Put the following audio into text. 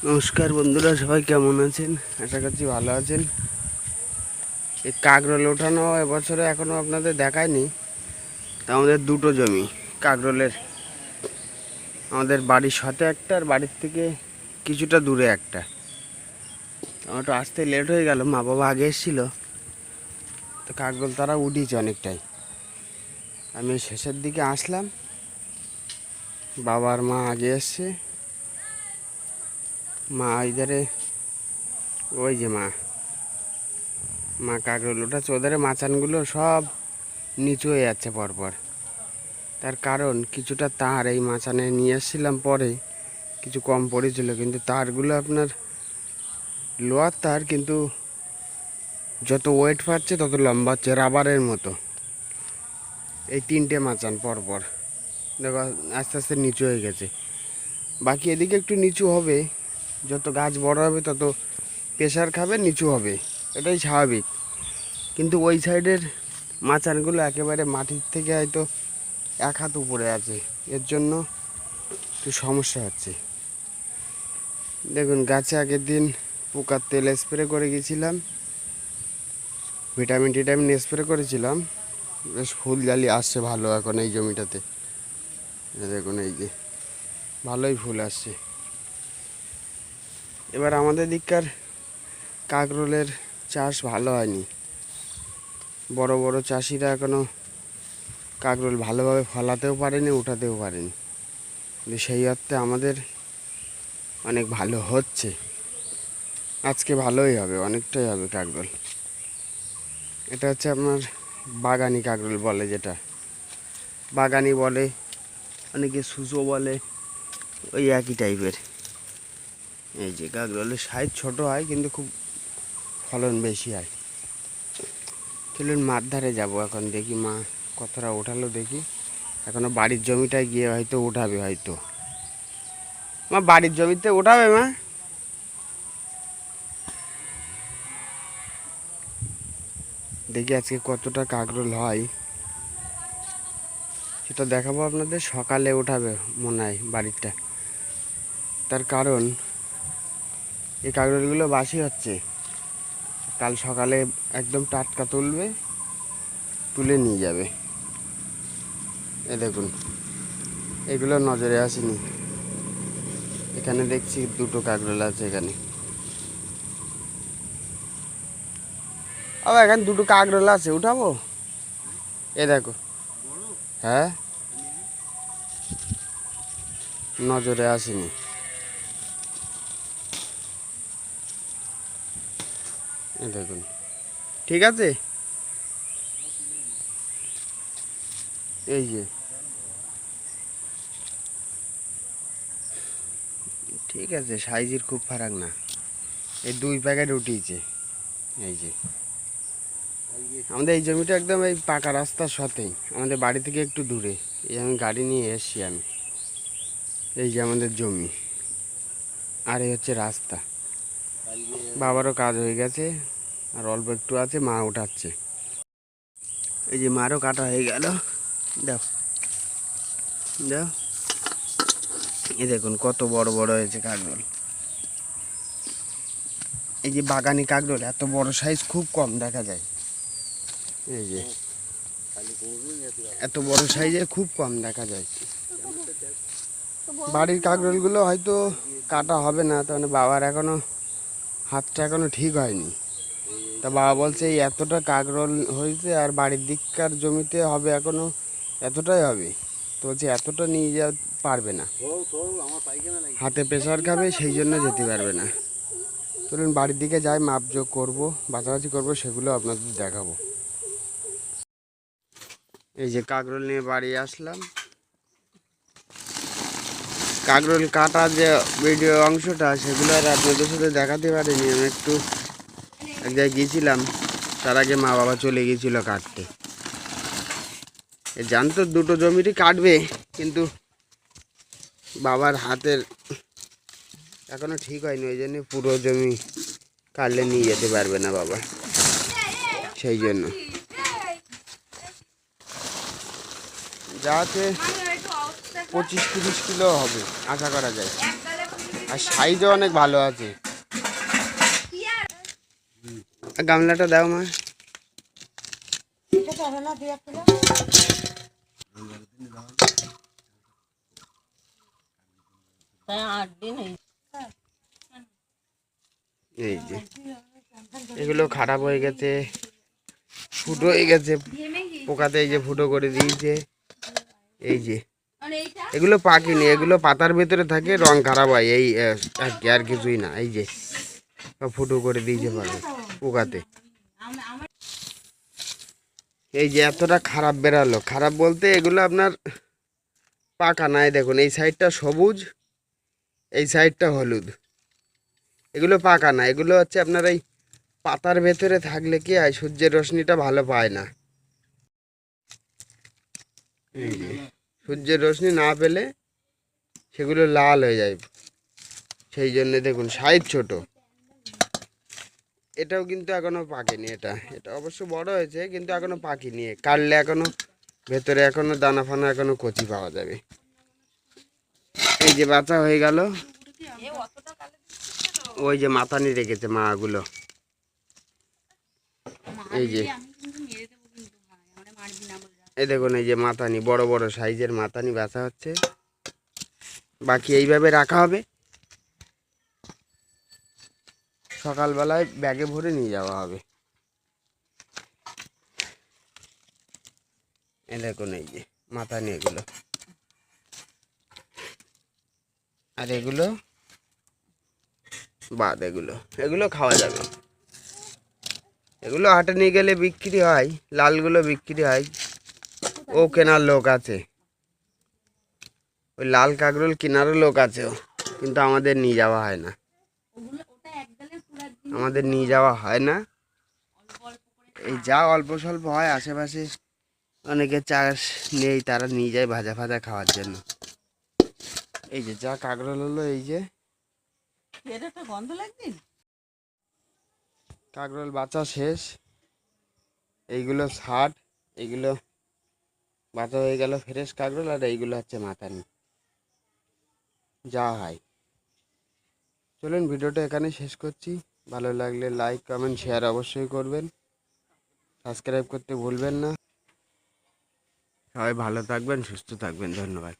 নমস্কার বন্ধুরা, সবাই কেমন আছেন? আশা করছি ভালো আছেন। এই কাকরোল ওঠানো এবছরে এখনও আপনাদের দেখায়নি। তা আমাদের দুটো জমি কাকরোলের। আমাদের বাড়ির সাথে একটা, আর বাড়ির থেকে কিছুটা দূরে একটা। আমার একটু আসতে লেট হয়ে গেল, মা বাবা আগে এসেছিল। তো কাকরোল তারা উঠিয়েছে অনেকটাই। আমি শেষের দিকে আসলাম। বাবার মা আগে এসছে। মা ইধারে, ওই যে মা মা কাকরোল ওঠাচ্ছে ওধারে মাচানগুলো সব নিচু হয়ে যাচ্ছে পরপর। তার কারণ কিছুটা তার এই মাচানে নিয়ে এসেছিলাম পরে, কিছু কম পড়েছিল, কিন্তু তারগুলো আপনার লোয়ার তার, কিন্তু যত ওয়েট পাচ্ছে তত লম্বা হচ্ছে, রাবারের মতো। এই তিনটে মাচান পরপর। দেখো, আস্তে আস্তে নিচু হয়ে গেছে। বাকি এদিকে একটু নিচু হবে। যত গাছ বড় হবে, তত প্রেশার খাবে, নিচু হবে। এটাই স্বাভাবিক। কিন্তু ওই সাইডের মাচানগুলো একেবারে মাটির থেকে হয়তো এক হাত উপরে আছে। এর জন্য একটু সমস্যা হচ্ছে। দেখুন, গাছে আগের দিন পোকার তেল স্প্রে করে গেছিলাম। ভিটামিন, টিটামিন স্প্রে করেছিলাম। বেশ, ফুল জালি আসছে ভালো এখন এই জমিটাতে। দেখুন, এই যে ভালোই ফুল আসছে। এবার আমাদের দিককার কাকরোলের চাষ ভালো হয়নি। বড় বড় চাষিরা এখনও কাকরোল ভালোভাবে ফলাতেও পারেনি, উঠাতেও পারেনি। সেই অর্থে আমাদের অনেক ভালো হচ্ছে। আজকে ভালোই হবে, অনেকটাই হবে কাকরোল। এটা হচ্ছে আপনার বাগানি কাকরোল বলে যেটা। বাগানি বলে, অনেকে সুসো বলে, ওই একই টাইপের এই যে কাকরোলের সাইজ ছোট হয়, কিন্তু খুব ফলন বেশি হয়। চলুন মাঠ ধারে যাব এখন, দেখি মা কতটা ওঠালো দেখি। এখনও বাড়ির জমিটায় গিয়ে হয়তো উঠাবে হয়তো। মা, বাড়ির জমিতে উঠাবে মা? দেখি আজকে কতটা কাকরোল হয়। সেটা দেখাবো আপনাদের, সকালে উঠাবে মনে হয় বাড়িটা। তার কারণ এই কাগজগুলো বাসি হচ্ছে। কাল সকালে একদম টাটকা তুলবে, তুলে নিয়ে যাবে। এ দেখুন, এগুলো নজরে আসেনি। এখানে দেখছি দুটো কাকরোল আছে এখানে। আবার এখানে দুটো কাকরোল আছে, উঠাবো? এ দেখো। হ্যাঁ? নজরে আসেনি। দেখুন। ঠিক আছে? এই যে। ঠিক আছে সাইজের খুব ফারাক না। এই দুই প্যাকেট উঠিয়েছে। এই যে। আমাদের এই জমিটা একদম এই পাকা রাস্তার সাথেই। আমাদের বাড়ি থেকে একটু দূরে। এই আমি গাড়ি নিয়ে এসছি আমি। এই যে আমাদের জমি। আর এই হচ্ছে রাস্তা। বাবারও কাজ হয়ে গেছে। আর অল্প একটু আছে, মা উঠাচ্ছে। এই যে মারও কাটা হয়ে গেল। দাও। দাও। এই দেখুন কত বড় বড় হয়েছে কাকরোল। এই যে বাগানি কাকরোল, এত বড় সাইজ খুব কম দেখা যায়। এই যে। এত বড় সাইজে খুব কম দেখা যায়। বাড়ির কাকরোলগুলো হয়তো কাটা হবে না, তার মানে বাবার এখনও হাতটা এখনও ঠিক হয়নি। তা বাবা বলছে, এই এতটা কাকরোল হয়েছে আর বাড়ির দিককার জমিতে হবে এখনও, এতটাই হবে? তো বলছে, এতটা নিয়ে যাওয়া পারবে না। হাতে প্রেশার খাবে, সেই জন্য যেতে পারবে না। চলুন বাড়ির দিকে যাই মাপযোগ করব, বাছাবাছি করব, সেগুলো আপনাদের দেখাবো। এই যে কাকরোল নিয়ে বাড়ি আসলাম। কাকরোল কাটা যে ভিডিও অংশটা, সেগুলো আর আপনাদের সাথে দেখাতে পারিনি, আমি একটু এক জায়গায় গিয়েছিলাম, তার আগে মা বাবা চলে গিয়েছিল কাটতে। জানতো দুটো জমিরই কাটবে, কিন্তু বাবার হাতের এখনও ঠিক হয়নি, ওই জন্য পুরো জমি কাটলে নিয়ে যেতে পারবে না বাবা। সেই জন্য। যাতে পঁচিশ তিরিশ কিলো হবে, আশা করা যায়। আর সাইজও অনেক ভালো আছে। গামলাটা দাও মা। এই যে, এগুলো খারাপ হয়ে গেছে, ফুটো হয়ে গেছে, পোকাতে এই যে ফুটো করে দিয়েছে। এই যে, এগুলো পাকিনি, এগুলো পাতার ভেতরে থাকে, রং খারাপ হয়, এই আর কি, আর কিছুই না, এই যে ফুটো করে দিয়েছে পাবে পোকাতে। এই যে এতটা খারাপ বেরালো খারাপ বলতে এগুলো আপনার পাকা নাই দেখুন, এই সাইডটা সবুজ, এই সাইডটা হলুদ। এগুলো পাকা না, এগুলো হচ্ছে আপনার এই পাতার ভেতরে থাকলে কি হয়, সূর্যের রশ্মিটা ভালো পায় না। সূর্যের রশ্মি না পেলে সেগুলো লাল হয়ে যায়। সেই জন্য দেখুন, সাইজ ছোট। এটাও কিন্তু এখনও পাকেনি এটা। এটা অবশ্য বড় হয়েছে, কিন্তু এখনও পাকেনি। কাটলে এখনও, ভেতরে এখনও দানা ফানা এখনও কচি পাওয়া যাবে। এই যে বাচ্চা হয়ে গেল। ওই যে মাথানি রেখেছে মাগুলো। এই যে, এই দেখুন, এই যে মাথানি, বড় বড় সাইজের মাথানি বাছা হচ্ছে। বাকি এইভাবে রাখা হবে। সকালবেলায় ব্যাগে ভরে নিয়ে যাওয়া হবে। এই দেখুন এই যে মাথানি এগুলো। আর এগুলো, বাদ এগুলো। এগুলো খাওয়া যাবে। এগুলো হাটে নিয়ে গেলে বিক্রি হয়, লালগুলো বিক্রি হয়। ও কেনার লোক আছে। ওই লাল কাকরোল কেনারও লোক আছে কিন্তু আমাদের নিয়ে যাওয়া হয় না। আমাদের নিয়ে যাওয়া হয় না। এই যা অল্প স্বল্প হয় আশেপাশে অনেকে চাষ নেই তারা নিয়ে যায় ভাজা ভাজা খাওয়ার জন্য। এই যে যা কাকরোল হলো এই যে কাকরোল বাচ্চা শেষ। এইগুলো ষাট এইগুলো বাচ্চা হয়ে গেল ফ্রেশ কাকরোল আর এইগুলো হচ্ছে মাথানি যা হয়। চলুন ভিডিওটা এখানে শেষ করছি। ভালো লাগলে লাইক কমেন্ট শেয়ার অবশ্যই করবেন। সাবস্ক্রাইব করতে ভুলবেন না। সবাই ভালো থাকবেন, সুস্থ থাকবেন, ধন্যবাদ।